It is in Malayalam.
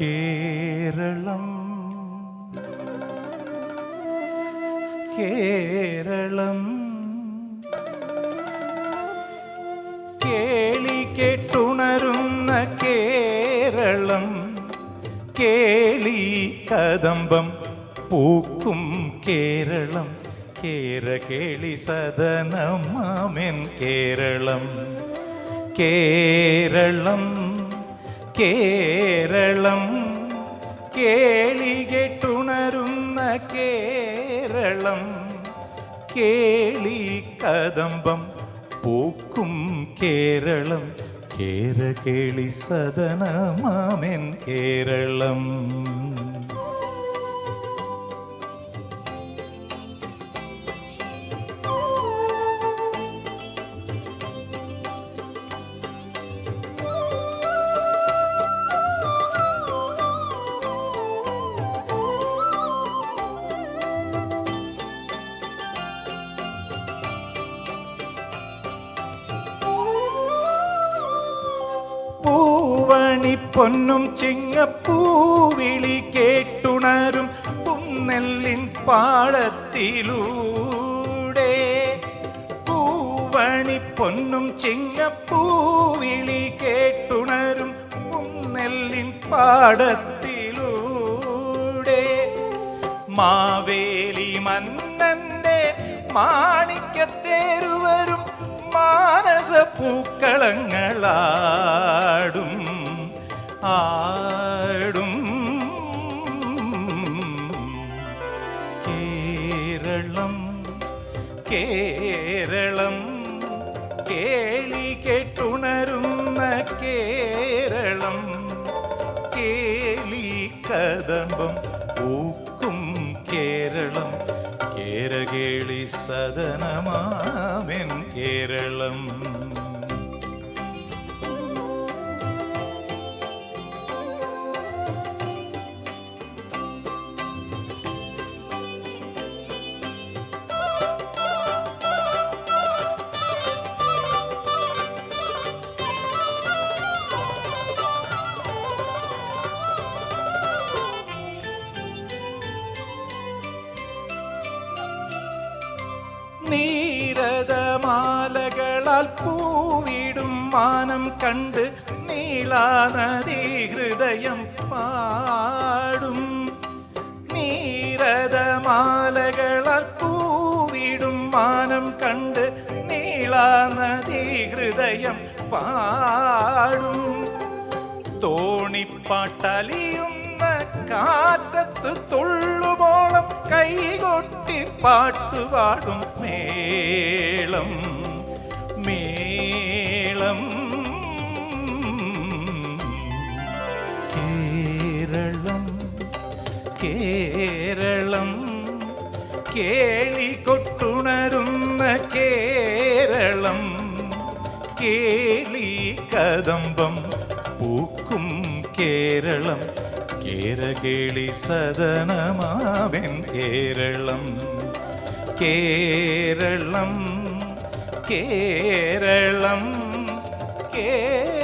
കേരളം കേരളം. കേളി കേട്ടുണരുന്ന കേരളം കേളി കദംബം പൂക്കും കേരളം. കേരകേളി സദനമാമെൻ കേരളം. കേരളം കേരളം കേളി കേട്ടുണരുന്ന കേരളം. കേളി കദംബം പൂക്കും കേരളം. കേരകേളി സദനമാമെൻ കേരളം. പൂവണി പൊന്നും ചിങ്ങപ്പൂവിളി കേട്ടുണരും പുന്നെല്ലിൻ പാടത്തിലൂടെ പൂവണി പൊന്നും ചിങ്ങപ്പൂവിളി കേട്ടുണരും പുന്നെല്ലിൻ പാടത്തിലൂടെ മാവേലി മന്നന്റെ മാണിക്കത്തേരുവരും മാനസ പൂക്കളങ്ങളാടും കേളി കേട്ടുണരുന്ന കേരളം കേളി കദമ്പം പൂക്കും കേരളം കേരകേളി സദനമാവൻ കേരളം. നീരതമാലകളാൽ പൂവിടും മാനം കണ്ട് നീളാനദി ഹൃദയം പാടും നീരതമാലകളാൽ പൂവിടും മാനം കണ്ട് നീളാനദി ഹൃദയം പാടും തോണിപ്പാട്ടലിയുന്ന കാറ്റത്ത് തുള്ളുമോളം കൈകൊട്ടി പാട്ടുപാടും മേളം മേളം കേരളം കേരളം കേളി കൊട്ടുണരുന്ന കേരളം കേളി കദംബം പൂക്കും കേരളം കേരകേളി സദനമാവൻ കേരളം കേരളം കേരളം കേരളം.